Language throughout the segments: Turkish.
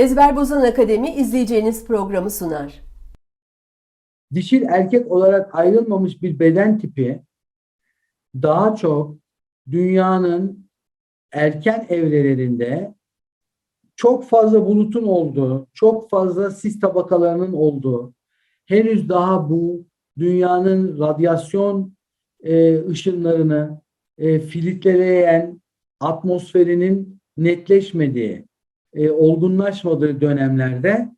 Ezber Bozan Akademi izleyeceğiniz programı sunar. dişil erkek olarak ayrılmamış bir beden tipi daha çok dünyanın erken evrelerinde çok fazla bulutun olduğu, çok fazla sis tabakalarının olduğu, henüz daha bu dünyanın radyasyon e, ışınlarını e, filtreleyen atmosferinin netleşmediği, e, olgunlaşmadığı dönemlerde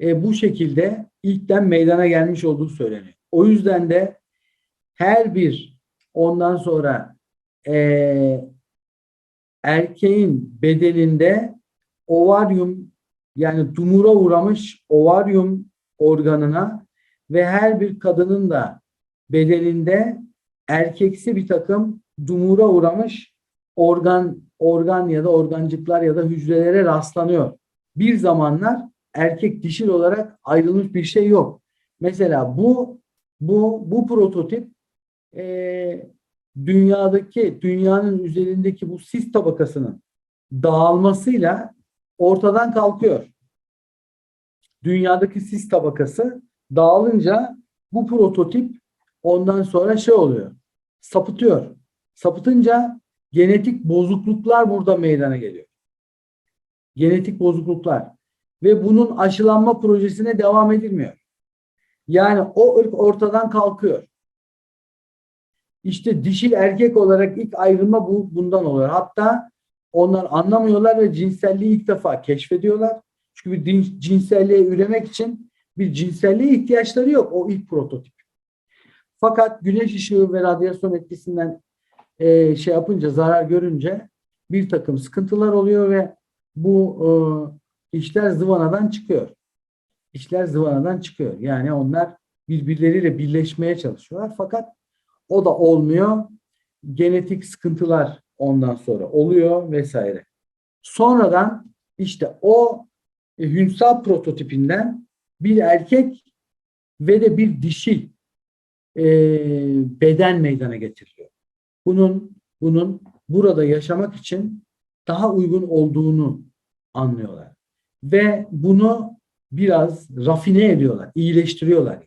e, bu şekilde ilkten meydana gelmiş olduğu söyleniyor. O yüzden de her bir ondan sonra e, erkeğin bedeninde ovaryum yani tumura uğramış ovaryum organına ve her bir kadının da bedeninde erkeksi bir takım dumura uğramış organ organ ya da organcıklar ya da hücrelere rastlanıyor. Bir zamanlar erkek dişil olarak ayrılmış bir şey yok. Mesela bu bu bu prototip e, dünyadaki dünyanın üzerindeki bu sis tabakasının dağılmasıyla ortadan kalkıyor. Dünyadaki sis tabakası dağılınca bu prototip ondan sonra şey oluyor. Sapıtıyor. Sapıtınca genetik bozukluklar burada meydana geliyor. Genetik bozukluklar ve bunun aşılanma projesine devam edilmiyor. Yani o ırk ortadan kalkıyor. İşte dişil erkek olarak ilk ayrılma bu bundan oluyor. Hatta onlar anlamıyorlar ve cinselliği ilk defa keşfediyorlar. Çünkü bir cinselliğe üremek için bir cinselliğe ihtiyaçları yok. O ilk prototip. Fakat güneş ışığı ve radyasyon etkisinden e, şey yapınca, zarar görünce bir takım sıkıntılar oluyor ve bu e, işler zıvanadan çıkıyor. İşler zıvanadan çıkıyor. Yani onlar birbirleriyle birleşmeye çalışıyorlar. Fakat o da olmuyor. Genetik sıkıntılar ondan sonra oluyor vesaire. Sonradan işte o e, hünsal prototipinden bir erkek ve de bir dişil e, beden meydana getiriliyor. Bunun bunun burada yaşamak için daha uygun olduğunu anlıyorlar. Ve bunu biraz rafine ediyorlar, iyileştiriyorlar yani.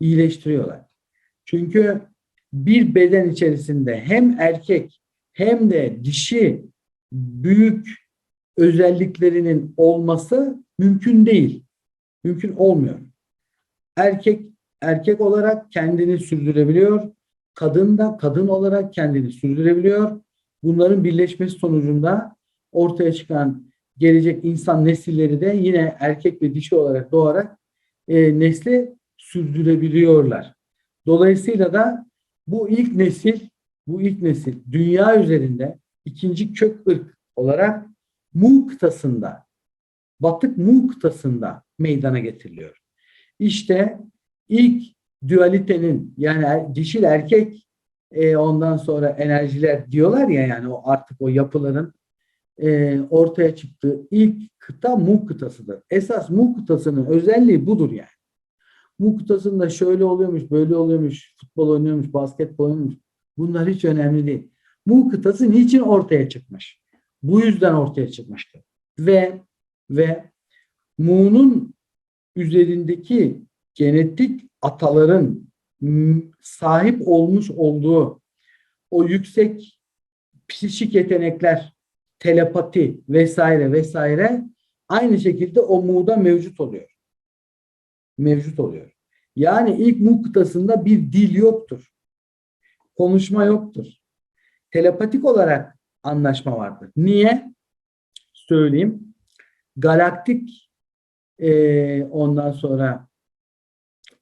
İyileştiriyorlar. Çünkü bir beden içerisinde hem erkek hem de dişi büyük özelliklerinin olması mümkün değil. Mümkün olmuyor. Erkek erkek olarak kendini sürdürebiliyor. Kadın da kadın olarak kendini sürdürebiliyor. Bunların birleşmesi sonucunda ortaya çıkan gelecek insan nesilleri de yine erkek ve dişi olarak doğarak e, nesli sürdürebiliyorlar. Dolayısıyla da bu ilk nesil, bu ilk nesil dünya üzerinde ikinci kök ırk olarak Mu kıtasında, Batık Mu kıtasında meydana getiriliyor. İşte ilk dualitenin yani er- dişil erkek e, ondan sonra enerjiler diyorlar ya yani o artık o yapıların e, ortaya çıktığı ilk kıta Mu kıtasıdır. Esas Mu kıtasının özelliği budur yani. Mu kıtasında şöyle oluyormuş, böyle oluyormuş, futbol oynuyormuş, basketbol oynuyormuş. Bunlar hiç önemli değil. Mu kıtası niçin ortaya çıkmış? Bu yüzden ortaya çıkmıştır. Ve ve Mu'nun üzerindeki genetik ataların sahip olmuş olduğu o yüksek psikik yetenekler, telepati vesaire vesaire aynı şekilde o Mu'da mevcut oluyor. Mevcut oluyor. Yani ilk Mu kıtasında bir dil yoktur. Konuşma yoktur. Telepatik olarak anlaşma vardır. Niye? Söyleyeyim. Galaktik eee, ondan sonra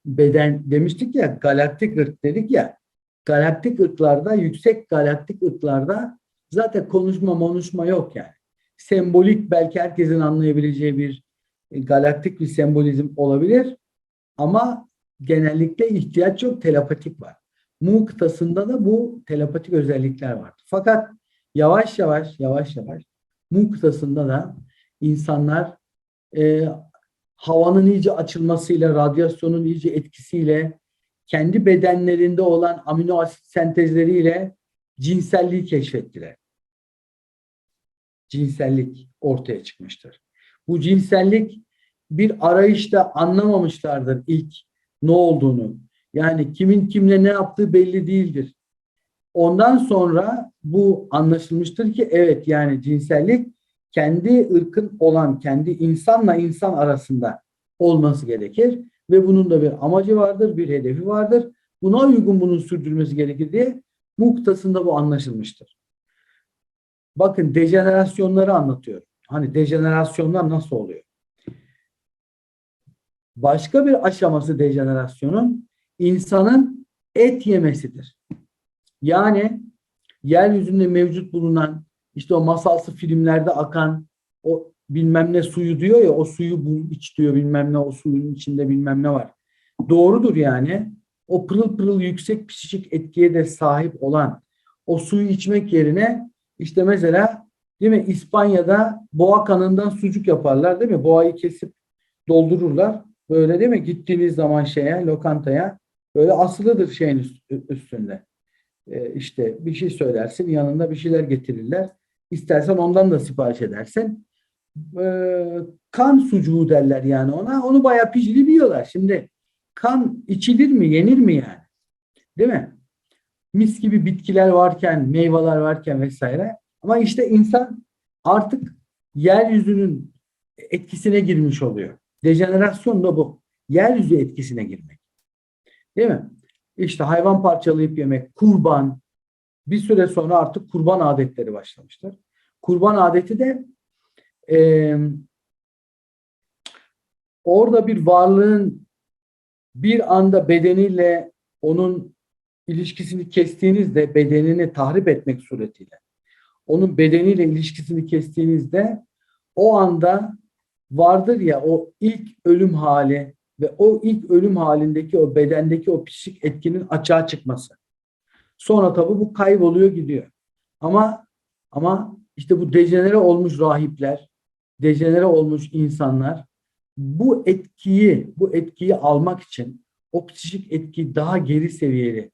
beden demiştik ya galaktik ırk dedik ya galaktik ırklarda yüksek galaktik ırklarda zaten konuşma konuşma yok yani. Sembolik belki herkesin anlayabileceği bir e, galaktik bir sembolizm olabilir ama genellikle ihtiyaç yok telepatik var. Mu kıtasında da bu telepatik özellikler var. Fakat yavaş yavaş yavaş yavaş Mu kıtasında da insanlar e, havanın iyice açılmasıyla, radyasyonun iyice etkisiyle, kendi bedenlerinde olan amino asit sentezleriyle cinselliği keşfettiler. Cinsellik ortaya çıkmıştır. Bu cinsellik bir arayışta anlamamışlardır ilk ne olduğunu. Yani kimin kimle ne yaptığı belli değildir. Ondan sonra bu anlaşılmıştır ki evet yani cinsellik kendi ırkın olan, kendi insanla insan arasında olması gerekir ve bunun da bir amacı vardır, bir hedefi vardır. Buna uygun bunun sürdürmesi gerekir diye muktasında bu anlaşılmıştır. Bakın dejenerasyonları anlatıyor. Hani dejenerasyonlar nasıl oluyor? Başka bir aşaması dejenerasyonun insanın et yemesidir. Yani yeryüzünde mevcut bulunan işte o masalsı filmlerde akan o bilmem ne suyu diyor ya o suyu bul iç diyor bilmem ne o suyun içinde bilmem ne var. Doğrudur yani. O pırıl pırıl yüksek psikik etkiye de sahip olan o suyu içmek yerine işte mesela değil mi İspanya'da boğa kanından sucuk yaparlar değil mi? Boğayı kesip doldururlar. Böyle değil mi? Gittiğiniz zaman şeye, lokantaya böyle asılıdır şeyin üst- üstünde. Ee, işte bir şey söylersin, yanında bir şeyler getirirler. İstersen ondan da sipariş edersin. Ee, kan sucuğu derler yani ona. Onu bayağı pişirip yiyorlar. Şimdi kan içilir mi, yenir mi yani? Değil mi? Mis gibi bitkiler varken, meyveler varken vesaire. Ama işte insan artık yeryüzünün etkisine girmiş oluyor. Dejenerasyon da bu. Yeryüzü etkisine girmek. Değil mi? İşte hayvan parçalayıp yemek, kurban. Bir süre sonra artık kurban adetleri başlamıştır. Kurban adeti de eee, orada bir varlığın bir anda bedeniyle onun ilişkisini kestiğinizde bedenini tahrip etmek suretiyle onun bedeniyle ilişkisini kestiğinizde o anda vardır ya o ilk ölüm hali ve o ilk ölüm halindeki o bedendeki o psikik etkinin açığa çıkması. Sonra tabii bu kayboluyor gidiyor. Ama ama işte bu dejenere olmuş rahipler, dejenere olmuş insanlar bu etkiyi, bu etkiyi almak için o psikik etki daha geri seviyeli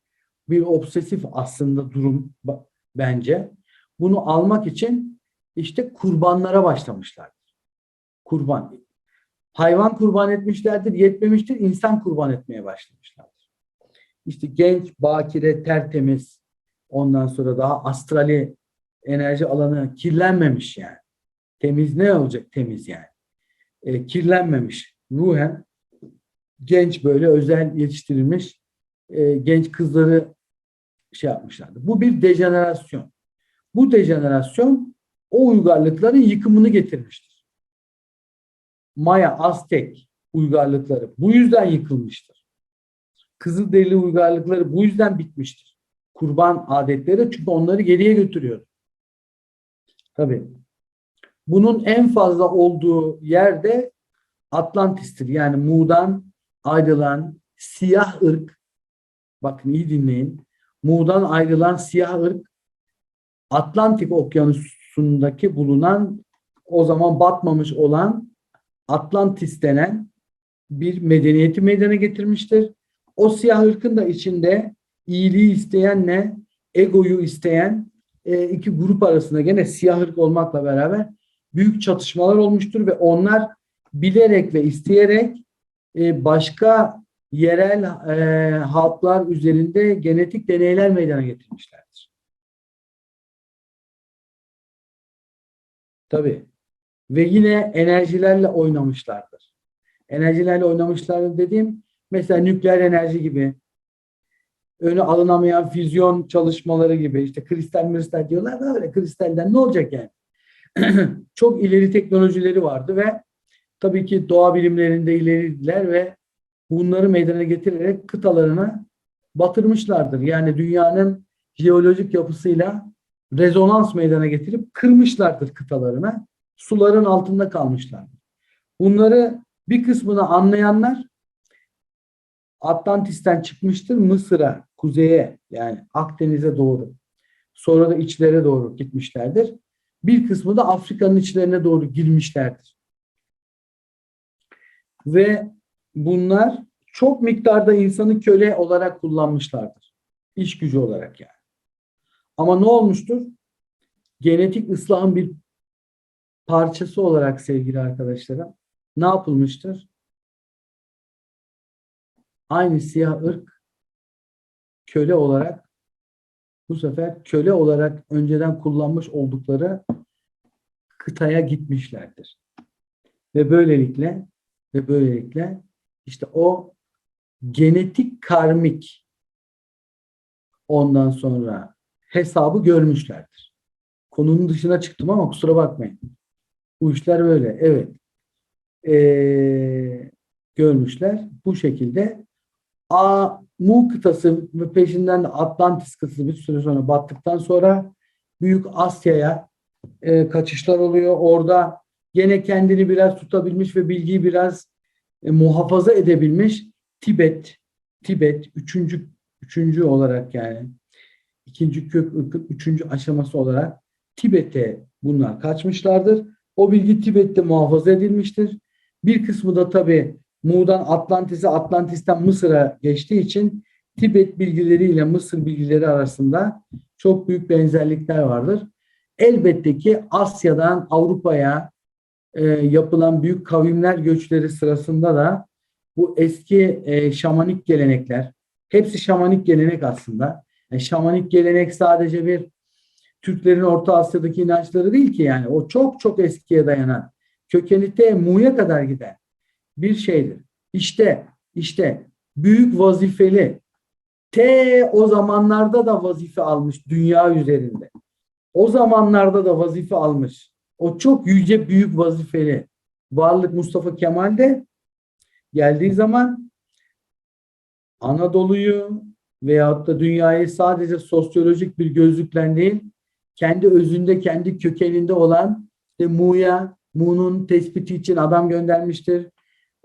bir obsesif aslında durum bence. Bunu almak için işte kurbanlara başlamışlardır. Kurban. Hayvan kurban etmişlerdir, yetmemiştir, insan kurban etmeye başlamışlardır. İşte genç, bakire, tertemiz, ondan sonra daha astrali enerji alanı kirlenmemiş yani. Temiz ne olacak temiz yani? E, kirlenmemiş ruhen genç böyle özel yetiştirilmiş e, genç kızları şey yapmışlardı. Bu bir dejenerasyon. Bu dejenerasyon o uygarlıkların yıkımını getirmiştir. Maya, Aztek uygarlıkları bu yüzden yıkılmıştır. Kızılderili uygarlıkları bu yüzden bitmiştir. Kurban adetleri çünkü onları geriye götürüyor. Tabii. Bunun en fazla olduğu yerde Atlantis'tir. Yani Mu'dan ayrılan siyah ırk bakın iyi dinleyin. Mu'dan ayrılan siyah ırk Atlantik Okyanusu'ndaki bulunan o zaman batmamış olan Atlantis denen bir medeniyeti meydana getirmiştir. O siyah ırkın da içinde iyiliği isteyenle egoyu isteyen e, iki grup arasında gene siyah ırk olmakla beraber büyük çatışmalar olmuştur ve onlar bilerek ve isteyerek e, başka yerel e, halklar üzerinde genetik deneyler meydana getirmişlerdir. Tabii. Ve yine enerjilerle oynamışlardır. Enerjilerle oynamışlardır dediğim mesela nükleer enerji gibi önü alınamayan füzyon çalışmaları gibi işte kristal kristal diyorlar da öyle kristalden ne olacak yani? Çok ileri teknolojileri vardı ve tabii ki doğa bilimlerinde ileriydiler ve bunları meydana getirerek kıtalarına batırmışlardır. Yani dünyanın jeolojik yapısıyla rezonans meydana getirip kırmışlardır kıtalarına. Suların altında kalmışlardır. Bunları bir kısmını anlayanlar Atlantis'ten çıkmıştır Mısır'a, kuzeye yani Akdeniz'e doğru. Sonra da içlere doğru gitmişlerdir. Bir kısmı da Afrika'nın içlerine doğru girmişlerdir. Ve bunlar çok miktarda insanı köle olarak kullanmışlardır. İş gücü olarak yani. Ama ne olmuştur? Genetik ıslahın bir parçası olarak sevgili arkadaşlarım ne yapılmıştır? Aynı siyah ırk köle olarak bu sefer köle olarak önceden kullanmış oldukları kıtaya gitmişlerdir. Ve böylelikle ve böylelikle işte o genetik karmik ondan sonra hesabı görmüşlerdir. Konunun dışına çıktım ama kusura bakmayın. Bu işler böyle. Evet. Ee, görmüşler. Bu şekilde A Mu kıtası ve peşinden de Atlantis kıtası bir süre sonra battıktan sonra Büyük Asya'ya e, kaçışlar oluyor. Orada gene kendini biraz tutabilmiş ve bilgiyi biraz e, muhafaza edebilmiş Tibet Tibet üçüncü üçüncü olarak yani ikinci kök üçüncü aşaması olarak Tibet'e bunlar kaçmışlardır. O bilgi Tibet'te muhafaza edilmiştir. Bir kısmı da tabi Mu'dan Atlantis'e, Atlantis'ten Mısır'a geçtiği için Tibet bilgileriyle Mısır bilgileri arasında çok büyük benzerlikler vardır. Elbette ki Asya'dan Avrupa'ya e, yapılan büyük kavimler göçleri sırasında da bu eski e, şamanik gelenekler, hepsi şamanik gelenek aslında. Yani şamanik gelenek sadece bir Türklerin Orta Asya'daki inançları değil ki yani. O çok çok eskiye dayanan, kökenite Mu'ya kadar giden bir şeydir. İşte, işte büyük vazifeli, te o zamanlarda da vazife almış dünya üzerinde. O zamanlarda da vazife almış. O çok yüce büyük vazifeli varlık Mustafa Kemal'de geldiği zaman Anadolu'yu veyahut da dünyayı sadece sosyolojik bir gözlükle değil, kendi özünde, kendi kökeninde olan işte Mu'ya, Mu'nun tespiti için adam göndermiştir.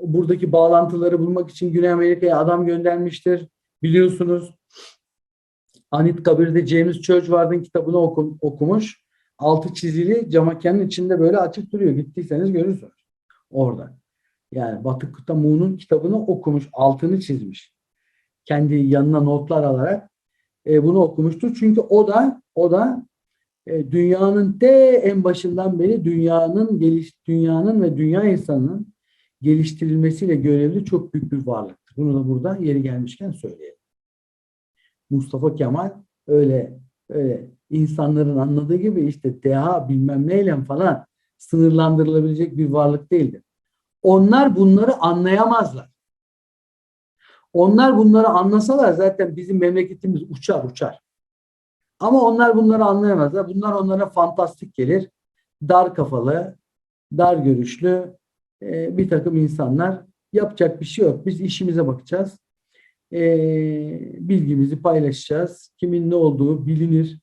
Buradaki bağlantıları bulmak için Güney Amerika'ya adam göndermiştir. Biliyorsunuz Anıtkabir'de James Churchward'ın kitabını oku- okumuş. Altı çizili camakenin içinde böyle açık duruyor. Gittiyseniz görürsünüz orada. Yani Batı Kıta Mu'nun kitabını okumuş, altını çizmiş. Kendi yanına notlar alarak e, bunu okumuştur. Çünkü o da o da e, dünyanın de en başından beri dünyanın geliş dünyanın ve dünya insanının geliştirilmesiyle görevli çok büyük bir varlıktır. Bunu da burada yeri gelmişken söyleyelim. Mustafa Kemal öyle öyle insanların anladığı gibi işte deha bilmem neyle falan sınırlandırılabilecek bir varlık değildir. Onlar bunları anlayamazlar. Onlar bunları anlasalar zaten bizim memleketimiz uçar uçar. Ama onlar bunları anlayamazlar. Bunlar onlara fantastik gelir. Dar kafalı, dar görüşlü e, bir takım insanlar. Yapacak bir şey yok. Biz işimize bakacağız. E, bilgimizi paylaşacağız. Kimin ne olduğu bilinir.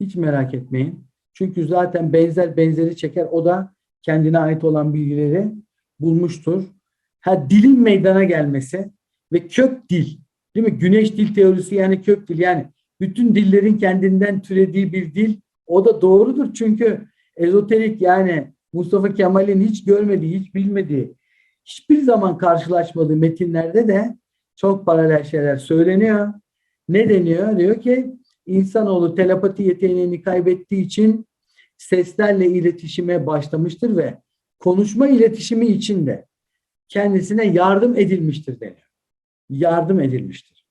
Hiç merak etmeyin. Çünkü zaten benzer benzeri çeker. O da kendine ait olan bilgileri bulmuştur. Ha dilin meydana gelmesi ve kök dil. Değil mi? Güneş dil teorisi yani kök dil. Yani bütün dillerin kendinden türediği bir dil. O da doğrudur çünkü ezoterik yani Mustafa Kemal'in hiç görmediği, hiç bilmediği, hiçbir zaman karşılaşmadığı metinlerde de çok paralel şeyler söyleniyor. Ne deniyor? Diyor ki insanoğlu telepati yeteneğini kaybettiği için seslerle iletişime başlamıştır ve konuşma iletişimi için de kendisine yardım edilmiştir deniyor. Yardım edilmiştir.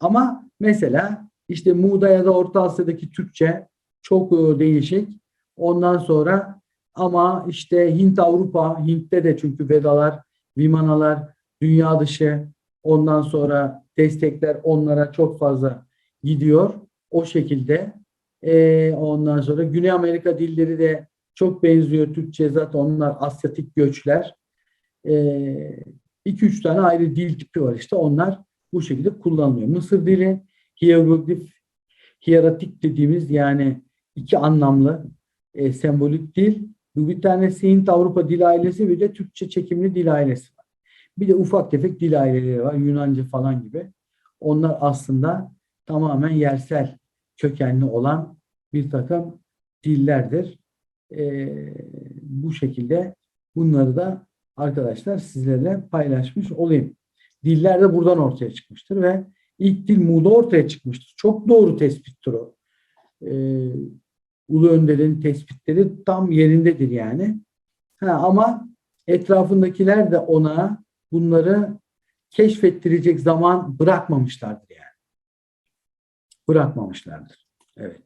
Ama mesela işte Muğda ya da Orta Asya'daki Türkçe çok e, değişik. Ondan sonra ama işte Hint Avrupa, Hint'te de çünkü Vedalar, Vimanalar, dünya dışı ondan sonra destekler onlara çok fazla gidiyor. O şekilde e, ondan sonra Güney Amerika dilleri de çok benziyor Türkçe zaten onlar Asyatik göçler. 2-3 üç tane ayrı dil tipi var işte onlar bu şekilde kullanılıyor. Mısır dili hieroglif, hieratik dediğimiz yani iki anlamlı e, sembolik dil. Bir tanesi Hint Avrupa dil ailesi bir de Türkçe çekimli dil ailesi var. Bir de ufak tefek dil aileleri var. Yunanca falan gibi. Onlar aslında tamamen yersel kökenli olan bir takım dillerdir. E, bu şekilde bunları da arkadaşlar sizlerle paylaşmış olayım. Diller de buradan ortaya çıkmıştır ve ilk dil Mu'da ortaya çıkmıştır. Çok doğru tespittir o. Ee, Ulu Önder'in tespitleri tam yerindedir yani. Ha, ama etrafındakiler de ona bunları keşfettirecek zaman bırakmamışlardır yani. Bırakmamışlardır. Evet.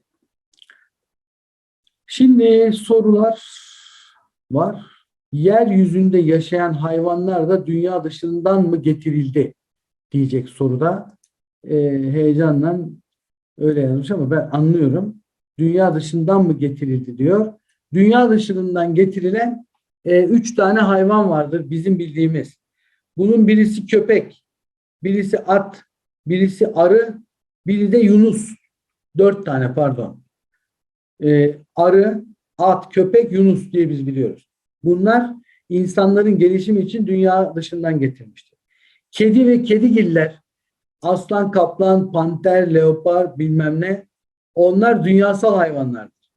Şimdi sorular var. Yeryüzünde yaşayan hayvanlar da dünya dışından mı getirildi diyecek soruda. Ee, heyecanla öyle yazmış ama ben anlıyorum. Dünya dışından mı getirildi diyor. Dünya dışından getirilen e, üç tane hayvan vardır bizim bildiğimiz. Bunun birisi köpek, birisi at, birisi arı, biri de yunus. Dört tane pardon. Ee, arı, at, köpek, yunus diye biz biliyoruz. Bunlar insanların gelişimi için dünya dışından getirmiştir. Kedi ve kedigiller, aslan, kaplan, panter, leopar bilmem ne onlar dünyasal hayvanlardır.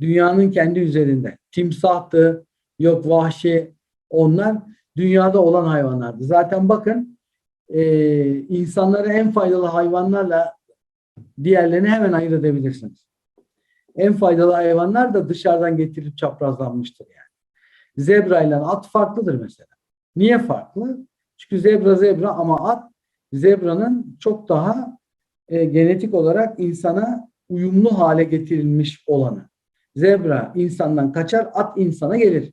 Dünyanın kendi üzerinde. Timsahtı, yok vahşi onlar dünyada olan hayvanlardı. Zaten bakın e, insanları en faydalı hayvanlarla diğerlerini hemen ayırt edebilirsiniz. En faydalı hayvanlar da dışarıdan getirilip çaprazlanmıştır yani. Zebra ile at farklıdır mesela. Niye farklı? Çünkü zebra zebra ama at zebranın çok daha e, genetik olarak insana uyumlu hale getirilmiş olanı. Zebra insandan kaçar, at insana gelir.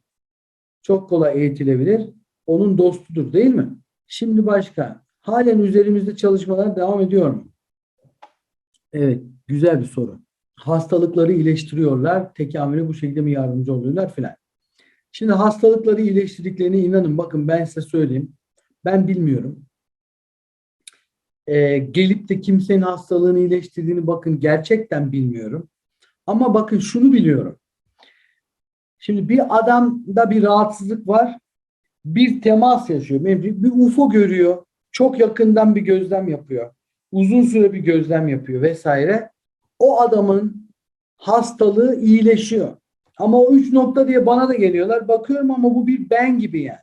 Çok kolay eğitilebilir. Onun dostudur değil mi? Şimdi başka. Halen üzerimizde çalışmalar devam ediyor mu? Evet, güzel bir soru. Hastalıkları iyileştiriyorlar. Tekamüle bu şekilde mi yardımcı oluyorlar filan. Şimdi hastalıkları iyileştirdiklerine inanın. Bakın ben size söyleyeyim. Ben bilmiyorum. Ee, gelip de kimsenin hastalığını iyileştirdiğini bakın gerçekten bilmiyorum. Ama bakın şunu biliyorum. Şimdi bir adamda bir rahatsızlık var. Bir temas yaşıyor. Bir UFO görüyor. Çok yakından bir gözlem yapıyor. Uzun süre bir gözlem yapıyor vesaire. O adamın hastalığı iyileşiyor. Ama o üç nokta diye bana da geliyorlar. Bakıyorum ama bu bir ben gibi yani.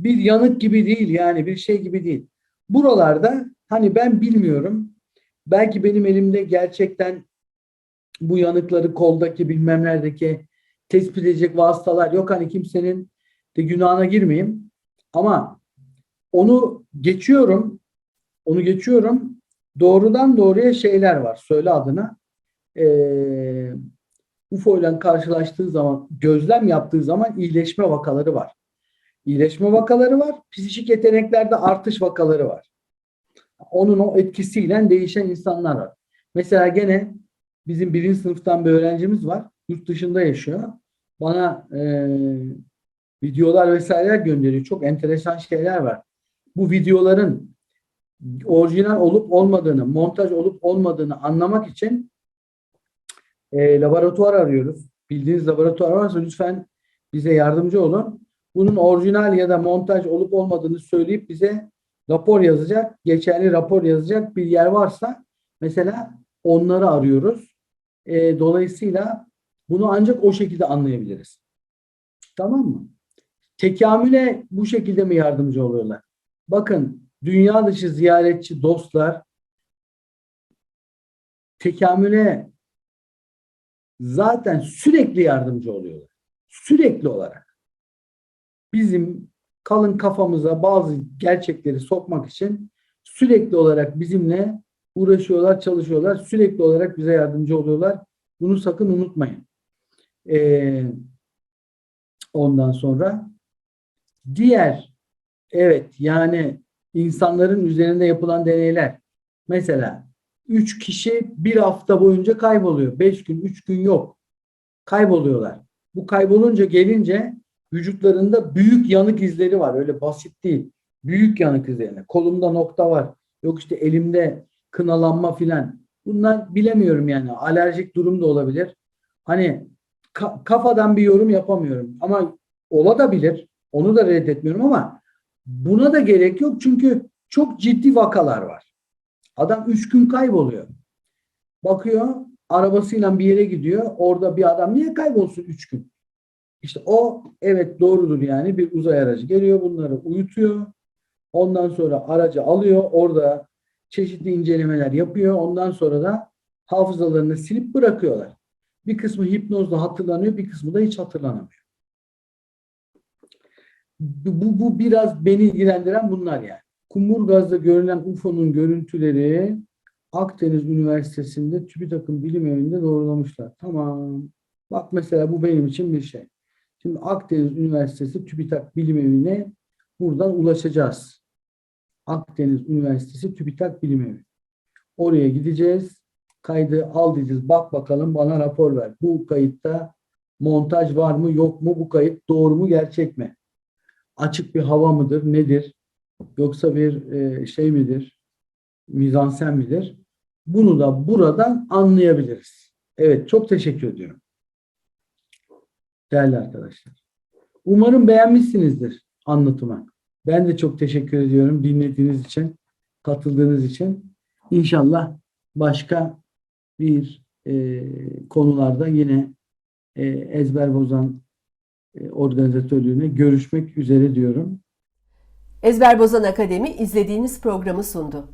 Bir yanık gibi değil yani bir şey gibi değil. Buralarda hani ben bilmiyorum. Belki benim elimde gerçekten bu yanıkları koldaki bilmem neredeki tespit edecek vasıtalar yok. Hani kimsenin de günahına girmeyeyim. Ama onu geçiyorum. Onu geçiyorum. Doğrudan doğruya şeyler var. Söyle adına. Ee, UFO ile karşılaştığı zaman, gözlem yaptığı zaman iyileşme vakaları var. İyileşme vakaları var. Psikik yeteneklerde artış vakaları var. Onun o etkisiyle değişen insanlar var. Mesela gene bizim birinci sınıftan bir öğrencimiz var. Yurt dışında yaşıyor. Bana e, videolar vesaireler gönderiyor. Çok enteresan şeyler var. Bu videoların orijinal olup olmadığını, montaj olup olmadığını anlamak için e, laboratuvar arıyoruz. Bildiğiniz laboratuvar varsa lütfen bize yardımcı olun. Bunun orijinal ya da montaj olup olmadığını söyleyip bize rapor yazacak, geçerli rapor yazacak bir yer varsa mesela onları arıyoruz. E, dolayısıyla bunu ancak o şekilde anlayabiliriz. Tamam mı? Tekamüle bu şekilde mi yardımcı oluyorlar? Bakın dünya dışı ziyaretçi dostlar tekamüle zaten sürekli yardımcı oluyorlar. Sürekli olarak. Bizim kalın kafamıza bazı gerçekleri sokmak için sürekli olarak bizimle uğraşıyorlar, çalışıyorlar. Sürekli olarak bize yardımcı oluyorlar. Bunu sakın unutmayın. Ee, ondan sonra diğer evet yani insanların üzerinde yapılan deneyler mesela üç kişi bir hafta boyunca kayboluyor. Beş gün, üç gün yok. Kayboluyorlar. Bu kaybolunca gelince vücutlarında büyük yanık izleri var. Öyle basit değil. Büyük yanık izleri. Kolumda nokta var. Yok işte elimde kınalanma filan. Bunlar bilemiyorum yani. Alerjik durum da olabilir. Hani ka- kafadan bir yorum yapamıyorum. Ama ola da bilir. Onu da reddetmiyorum ama buna da gerek yok. Çünkü çok ciddi vakalar var. Adam üç gün kayboluyor. Bakıyor arabasıyla bir yere gidiyor. Orada bir adam niye kaybolsun üç gün? İşte o evet doğrudur yani bir uzay aracı geliyor bunları uyutuyor. Ondan sonra aracı alıyor. Orada çeşitli incelemeler yapıyor. Ondan sonra da hafızalarını silip bırakıyorlar. Bir kısmı hipnozla hatırlanıyor, bir kısmı da hiç hatırlanamıyor. Bu, bu, biraz beni ilgilendiren bunlar yani. Kumburgaz'da görülen UFO'nun görüntüleri Akdeniz Üniversitesi'nde TÜBİTAK'ın bilim evinde doğrulamışlar. Tamam. Bak mesela bu benim için bir şey. Şimdi Akdeniz Üniversitesi TÜBİTAK Bilim Evi'ne buradan ulaşacağız. Akdeniz Üniversitesi TÜBİTAK Bilim Evi. Oraya gideceğiz. Kaydı al diyeceğiz. Bak bakalım bana rapor ver. Bu kayıtta montaj var mı yok mu? Bu kayıt doğru mu gerçek mi? Açık bir hava mıdır? Nedir? Yoksa bir e, şey midir? Mizansen midir? Bunu da buradan anlayabiliriz. Evet çok teşekkür ediyorum. Değerli arkadaşlar. Umarım beğenmişsinizdir anlatımı. Ben de çok teşekkür ediyorum dinlediğiniz için, katıldığınız için. İnşallah başka bir e, konularda yine e, ezber bozan e, organizatörlüğüne görüşmek üzere diyorum. Ezber Bozan Akademi izlediğiniz programı sundu.